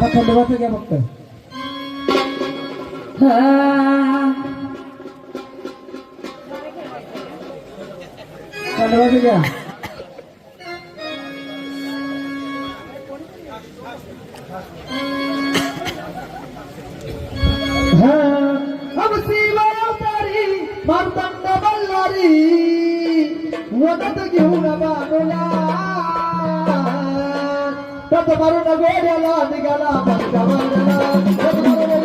आता खंडोबाचं घ्या फक्त खंडोबाचं घ्या अवतारी मार्तंड बल्लारी वदत घेऊन बाजूला तत मारून गोड्याला निघाला बंका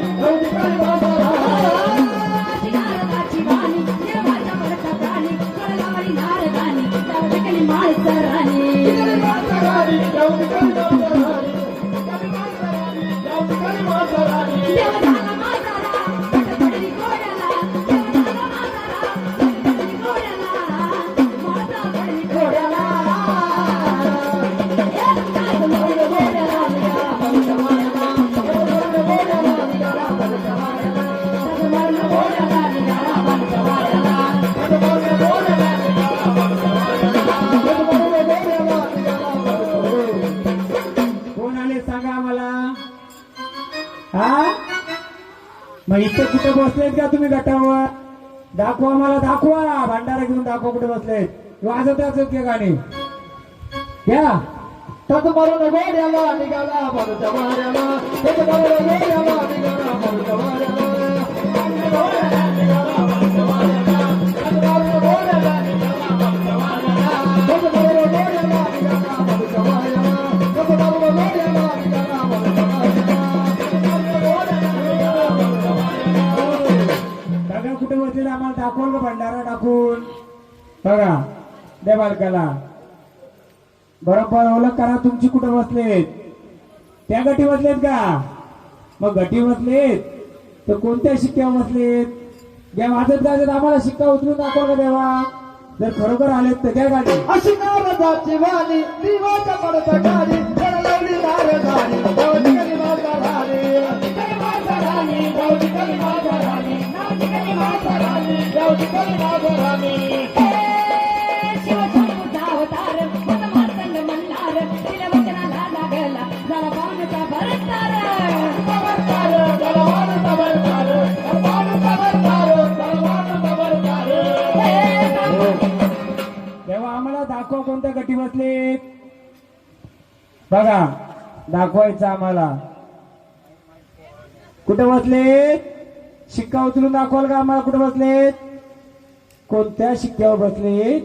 अशी इथे कुठे बसलेत का तुम्ही गटावर? दाखवा मला दाखवा. भांडारा घेऊन दाखवा कुठे बसलेत. वाजत असत का गाणी? घ्या तत मरून गोड्याला निघाला बलूच्या माऱ्याला तत मरून गोड्याला निघाला बलूच्या माऱ्याला बघा द्या बालकाला. बरोबर ओळख करा तुमची कुठं बसलेत. त्या गटी बसलेत का? मग गटी बसलेत. तर कोणत्या शिक्क्यावर बसलेत? ज्या वाजत गाजत आम्हाला शिक्का उचलून दाखवा का देवा? जर खरोखर आलेत तर त्या गाडी. अशी नारदाची वाणी दिवाच्या पडत गाडी राणी. राणी. दाखवा कोणत्या बघा दाखवायचं आम्हाला. कुठे बसलेत? शिक्का उचलून दाखवाल का आम्हाला कुठे बसलेत? कोणत्या शिक्क्यावर बसलेत?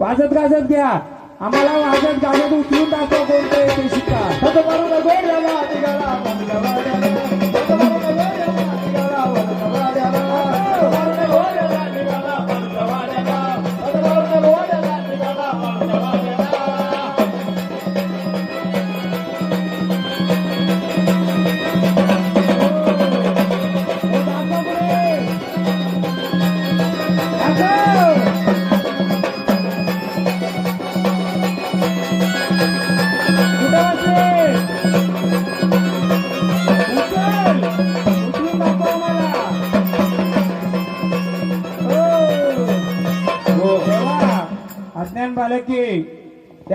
वाजत गाजत घ्या. आम्हाला वाजत गाजत उचलून दाखवा कोणते शिक्का.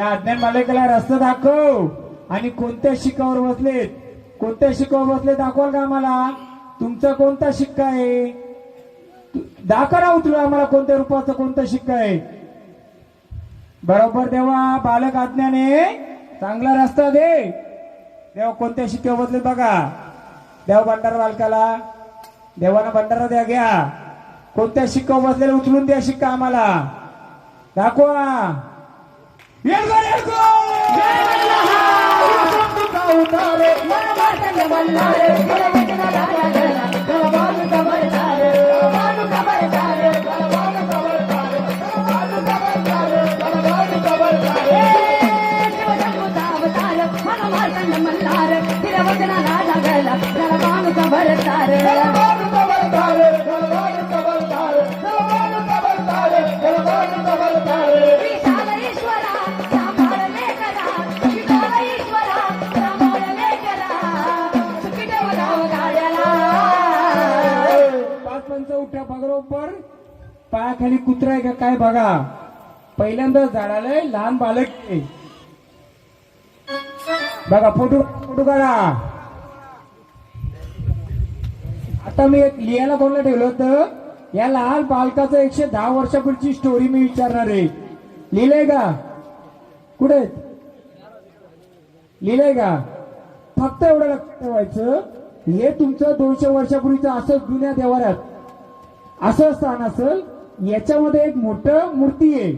त्या अज्ञान बालकाला रस्ता दाखव. आणि कोणत्या शिक्कावर बसलेत? कोणत्या शिक्कावर बसले दाखवाल का आम्हाला? तुमचा कोणता शिक्का आहे? दाखवा ना हो आम्हाला कोणत्या रूपाचा कोणता शिक्का आहे. बरोबर देवा बालक आज्ञाने चांगला रस्ता दे. देवा कोणत्या शिक्क्यावर बसलेत बघा. देव भंडारा बालकाला देवानं भंडारा द्या घ्या. कोणत्या शिक्का बसलेला उचलून द्या शिक्का आम्हाला. दाखवा. येडगो, येडगो! तुका उतारे मन मार्तंड मल्हार पायाखाली कुत्रा आहे का काय बघा. पहिल्यांदा झाडाला लहान बालक बघा फोटो फोटो काढा. आता मी एक लिहायला कोणाला ठेवलं होतं. या लहान बालकाचं एकशे दहा वर्षापूर्वीची स्टोरी मी विचारणार आहे. लिहिलंय का? कुठे? लिहिलंय का? फक्त एवढं लक्षात ठेवायचं हे तुमचं दोनशे वर्षापूर्वीचं असं जुन्या देवाऱ्यात. असं स्थान असेल याच्यामध्ये एक मोठं मूर्ती आहे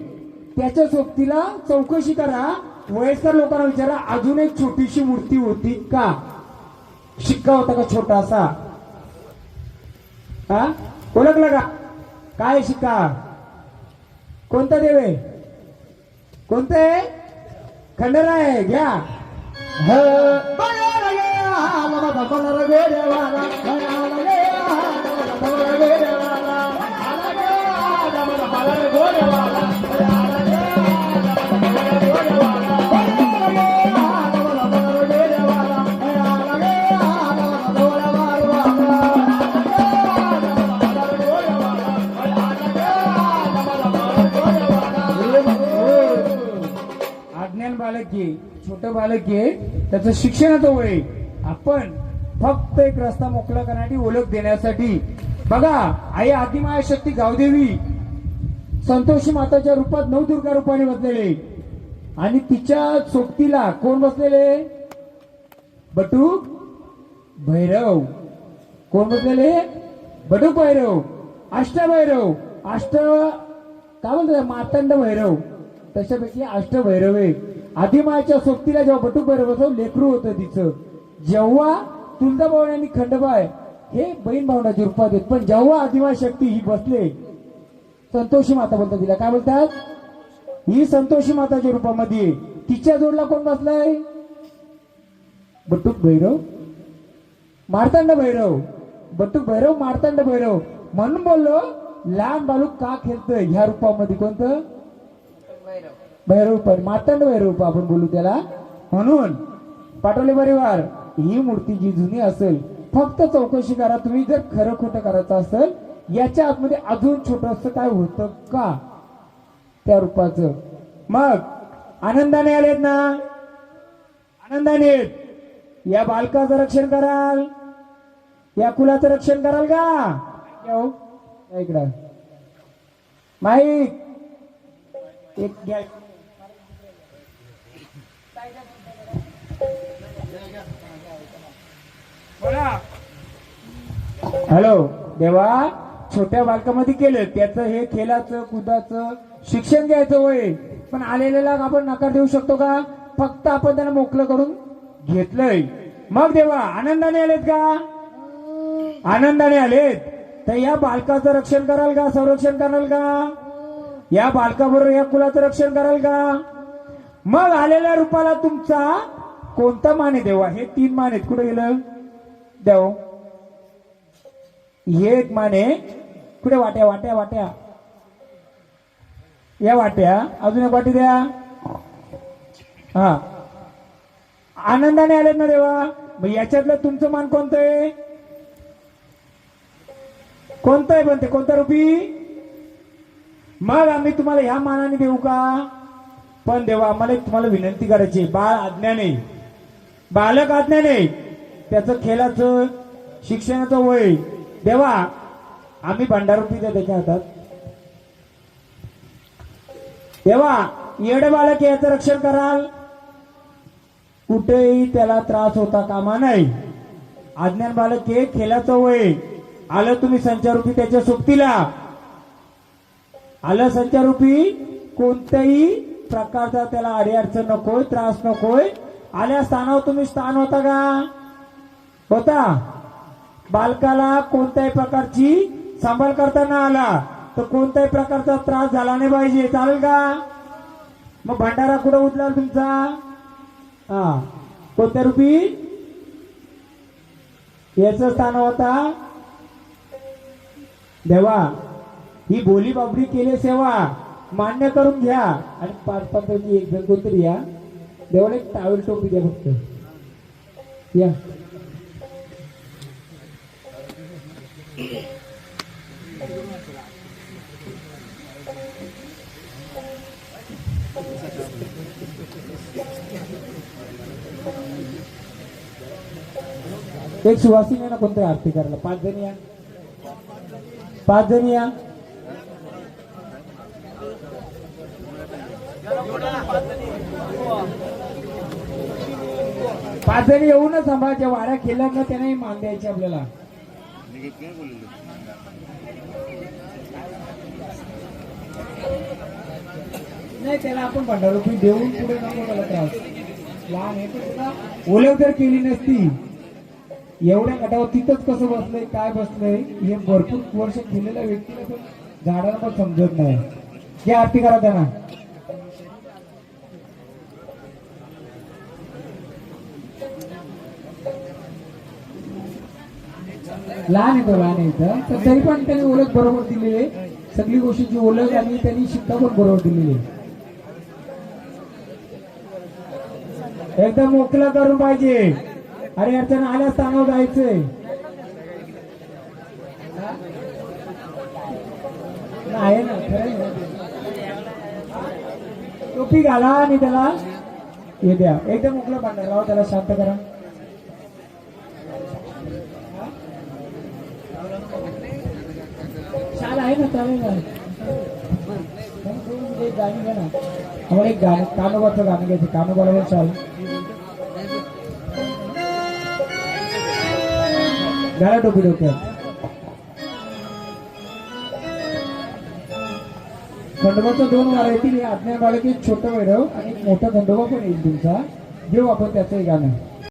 त्याच्या सोबतीला चौकशी करा वयस्कर लोकांना विचारा अजून एक छोटीशी मूर्ती होती का शिक्का होता का छोटासा हा ओळखला का काय शिक्का कोणता देव आहे कोणतं आहे खंडरा आहे घ्या अज्ञान बालक घे छोटं बालक आहे त्याचं शिक्षणाचं वय आपण फक्त एक रस्ता मोकळा करण्यासाठी ओळख देण्यासाठी. बघा आई आदिमाया शक्ती गावदेवी. संतोषी माताच्या रूपात नवदुर्गा रूपाने बसलेले. आणि तिच्या सोबतीला कोण बसलेले? बटू भैरव. कोण बसलेले? बटू भैरव. अष्टभैरव अष्ट काय म्हणतात मातंड भैरव. तशापैकी अष्टभैरव आहे आदिमाच्या सोबतीला जेव्हा बटू भैरव बसव लेकरू होतं तिचं. जेव्हा तुळजाभवानी आणि खंडबाय हे बहीण भावनाच्या रूपात आहेत पण जेव्हा आदिमा शक्ती ही बसले संतोषी माता बोलतात तिला. काय बोलतात? ही संतोषी माताच्या रूपामध्ये आहे. तिच्या जोडला कोण बसलाय? बटूक भैरव. मारतांड भैरव. बटूक भैरव मारतांड भैरव. म्हणून बोललो लहान बालू का खेळतोय? ह्या रूपामध्ये कोणतं? भैरव. पण मातंड भैरव आपण बोलू त्याला. म्हणून पाटोले परिवार ही मूर्ती जी जुनी असेल फक्त चौकशी करा तुम्ही जर खरं खोटं करायचं असेल याच्या आतमध्ये अजून छोटस काय होतं का? त्या रूपाचं. मग आनंदाने आलेत ना? आनंदाने या बालकाचं रक्षण कराल. या कुलाचं रक्षण कराल का? हो, इकडं. माहीत एक हॅलो देवा छोट्या बालकामध्ये केलं. त्याचं हे खेळाचं कुदाचं शिक्षण घ्यायचं वय. पण आलेल्याला आपण नकार देऊ शकतो का? फक्त आपण त्यांना मोकळं करून घेतलंय. मग देवा आनंदाने आलेत का? आनंदाने आलेत. तर या बालकाचं रक्षण कराल का? संरक्षण कराल का? या बालकाबरोबर या कुलाचं रक्षण कराल का? मग आलेल्या रूपाला तुमचा कोणता मान आहे देवा? हे तीन मान आहेत. कुठे गेलं? देव एक माने कुठे वाट्या वाट्या वाट्या? या वाट्या अजून एक वाटी द्या. हा. आनंदाने आलेत ना देवा? मग याच्यातलं तुमचं मान कोणतं आहे? कोणतं आहे म्हणते कोणता रुपी? मग आम्ही तुम्हाला ह्या मानाने देऊ का? पण देवा आम्हाला तुम्हाला विनंती करायची बाळ आज्ञाने बालक आज्ञाने त्याचं खेळाचं शिक्षणाचं वय. देवा आम्ही भंडार रुपी द्या त्याच्या हातात. देवा येडे बालक याचं रक्षण कराल. कुठेही त्याला त्रास होता कामा नाही. अज्ञान बालक हे खेळाचं वय. आलं तुम्ही संचारूपी त्याच्या सोबतीला आलं संचारूपी कोणत्याही प्रकारचा त्याला अडीअडचण नकोय त्रास नकोय. आल्या स्थानावर तुम्ही स्थान होता का? होता. बालकाला कोणत्याही प्रकारची सांभाळ करताना आला तर कोणत्याही प्रकारचा त्रास झाला नाही पाहिजे. चालेल का? मग भंडारा कुठं उचला तुमचा? हा. कोणत्या रुपी? याच स्थान होता. देवा ही बोली बाबरी केली सेवा. मान्य करून घ्या. आणि पाच पाच एक जण कोणतरी या देवाला एक टावेल टोपी द्या फक्त. या. एक सुवासिनी आहे ना कोणत्या आरती करायला? पाच जणी या. पाच जणी या. पाच जणी येऊ ना सांभाळ ज्या वाड्या केल्या ना त्यांनाही मान द्यायची आपल्याला. नाही त्याला आपण भंडारोपी देऊन पुढे नको त्याला त्रास. लहान आहे तर तुला जर केली नसती एवढ्या गटावर तिथंच कसं बसलंय काय बसलंय हे भरपूर वर्ष केलेल्या व्यक्तीला पण झाडांना पण समजत नाही. या आरती करा त्यांना. लहान आहे लहान आहे तर तरी पण त्यांनी ओळख बरोबर दिलेली आहे. सगळी गोष्टीची ओळख आणि त्यांनी शिक्का पण बरोबर दिलेली आहे. एकदम मोकला करून पाहिजे. अरे अडचण आल्या स्थानावर जायचंय आहे ना खरं आहे ना. टोपी घाला आणि त्याला हे द्या एकदम मोकळं भांडण लावा त्याला शांत करा शाल आहे ना चालेल ना एक गाणी घ्या ना आम्हाला एक गाणं कानोबाचं गाणं घ्यायचं कानोबाला शाल घाला टोपी डोक्यात. खंडोबाच्या दोन वारा येतील हे आज्ञा बालक छोटं वैरव आणि मोठा खंडोबा पण येईल तुमचा. घेऊ आपण त्याचंही गाणं.